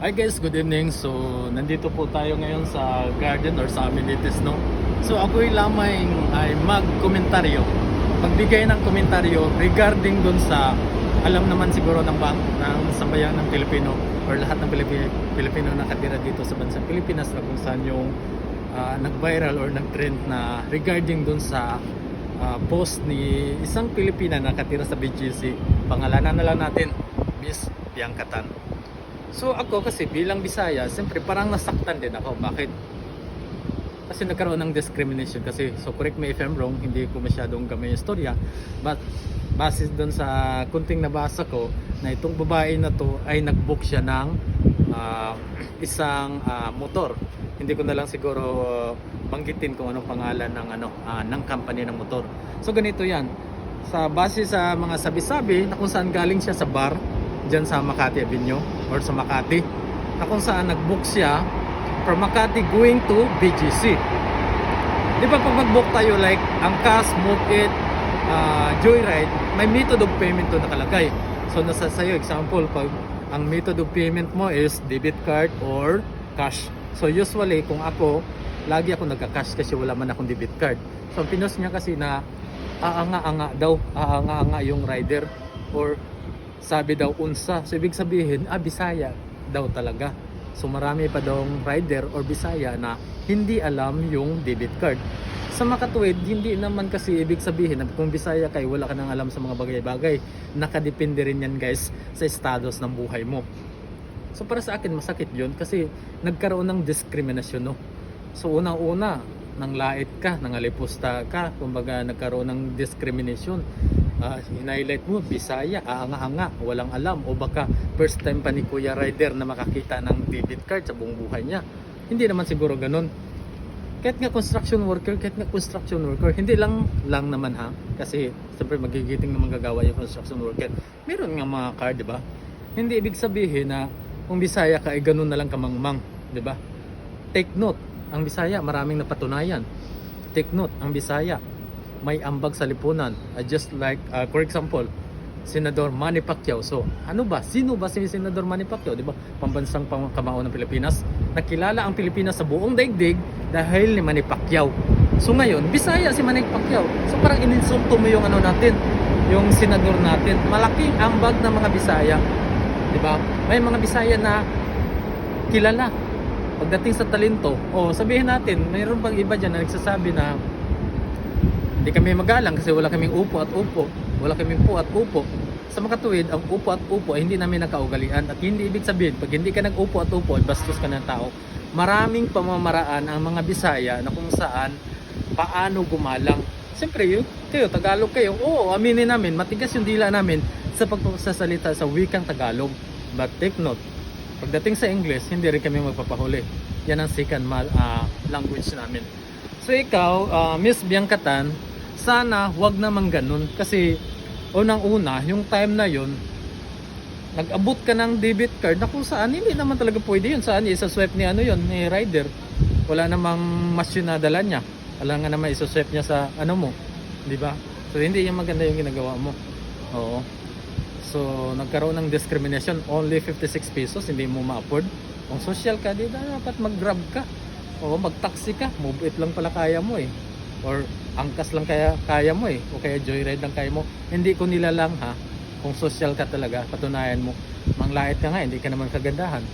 Hi guys, good evening. So, nandito po tayo ngayon sa garden or sa amenities, no? So, ako'y lamang ay mag-komentaryo, magbigay ng komentaryo regarding dun sa, alam naman siguro ng bang, ng sambayan ng Pilipino or lahat ng Pilipi- Pilipino na nakatira dito sa bansang Pilipinas na kung saan yung ah, nag-viral or nag-trend na regarding dun sa ah, post ni isang Pilipina na nakatira sa BGC. Pangalanan na lang natin, Miss Bianca Tan. So ako kasi bilang Bisaya, siyempre parang nasaktan din ako. Bakit? Kasi nagkaroon ng discrimination kasi. So correct me if I'm wrong, hindi ko masyadong gamay yung storya. But base doon sa kunting nabasa ko, na itong babae na to ay nag-book siya ng ah, isang ah, motor. Hindi ko na lang siguro ah, banggitin kung anong pangalan ng ano ah, ng company ng motor. So ganito 'yan. Sa base sa mga sabi-sabi na kung saan galing siya sa bar dyan sa Makati Avenue or sa Makati na kung saan nag-book siya from Makati going to BGC. Di ba pag mag-book tayo like Angkas, Move It, ah, Joyride, may method of payment to nakalagay. So nasa sa'yo example, pag ang method of payment mo is debit card or cash. So usually kung ako, lagi ako nagka-cash kasi wala man akong debit card. So pinos niya kasi na aanga-anga daw, aanga-anga yung rider or sabi daw unsa. So ibig sabihin, ah Bisaya daw talaga. So marami pa daw rider or Bisaya na hindi alam yung debit card. Sa makatuwid, hindi naman kasi ibig sabihin na kung Bisaya kay wala ka nang alam sa mga bagay-bagay. Nakadepende rin yan guys sa status ng buhay mo. So para sa akin masakit yun kasi nagkaroon ng diskriminasyon no. So unang-una, nang lait ka, nangalipusta ka, kumbaga nagkaroon ng discrimination. Uh, highlight mo, Bisaya, aanga-anga, walang alam o baka first time pa ni Kuya Rider na makakita ng debit card sa buong buhay niya. Hindi naman siguro ganun. Kahit nga construction worker, kahit nga construction worker, hindi lang lang naman ha. Kasi siyempre magigiting naman gagawa yung construction worker. Meron nga mga card, di ba? Hindi ibig sabihin na kung Bisaya ka ay ganun na lang kamangmang, di ba? Take note, ang Bisaya maraming napatunayan. Take note, ang Bisaya may ambag sa lipunan. Uh, just like, uh, for example, Senador Manny Pacquiao. So, ano ba? Sino ba si Senador Manny Pacquiao? Di ba? Pambansang pang- ng Pilipinas. Nakilala ang Pilipinas sa buong daigdig dahil ni Manny Pacquiao. So ngayon, Bisaya si Manny Pacquiao. So parang ininsulto mo yung ano natin, yung senador natin. Malaking ambag ng mga Bisaya. Di ba? May mga Bisaya na kilala. Pagdating sa talento, o sabihin natin, mayroon bang iba dyan na nagsasabi na hindi kami magalang kasi wala kaming upo at upo. Wala kaming po at upo. Sa makatuwid, ang upo at upo ay hindi namin nakaugalian at hindi ibig sabihin pag hindi ka nag-upo at upo ay bastos ka ng tao. Maraming pamamaraan ang mga Bisaya na kung saan paano gumalang. Siyempre, yun, kayo, Tagalog kayo. Oo, aminin namin, matigas yung dila namin sa pagsasalita sa wikang Tagalog. But take note, pagdating sa English, hindi rin kami magpapahuli. Yan ang second ah, language namin. So ikaw, ah, Miss Bianca Tan, sana wag naman ganun kasi unang-una, yung time na yun, nag-abot ka ng debit card na kung saan hindi naman talaga pwede yun. Saan isa-swipe ni ano yun, ni rider. Wala namang machine na dala niya. Wala nga naman isa-swipe niya sa ano mo. Di ba? So hindi yung maganda yung ginagawa mo. Oo. So nagkaroon ng discrimination. Only 56 pesos, hindi mo ma-afford. Kung social ka, di dapat mag-grab ka. Oo, mag-taxi ka. Move it lang pala kaya mo eh. Or angkas lang kaya kaya mo eh. O kaya joyride lang kaya mo. Hindi ko nila lang ha. Kung social ka talaga, patunayan mo. Manglait ka nga, hindi ka naman kagandahan.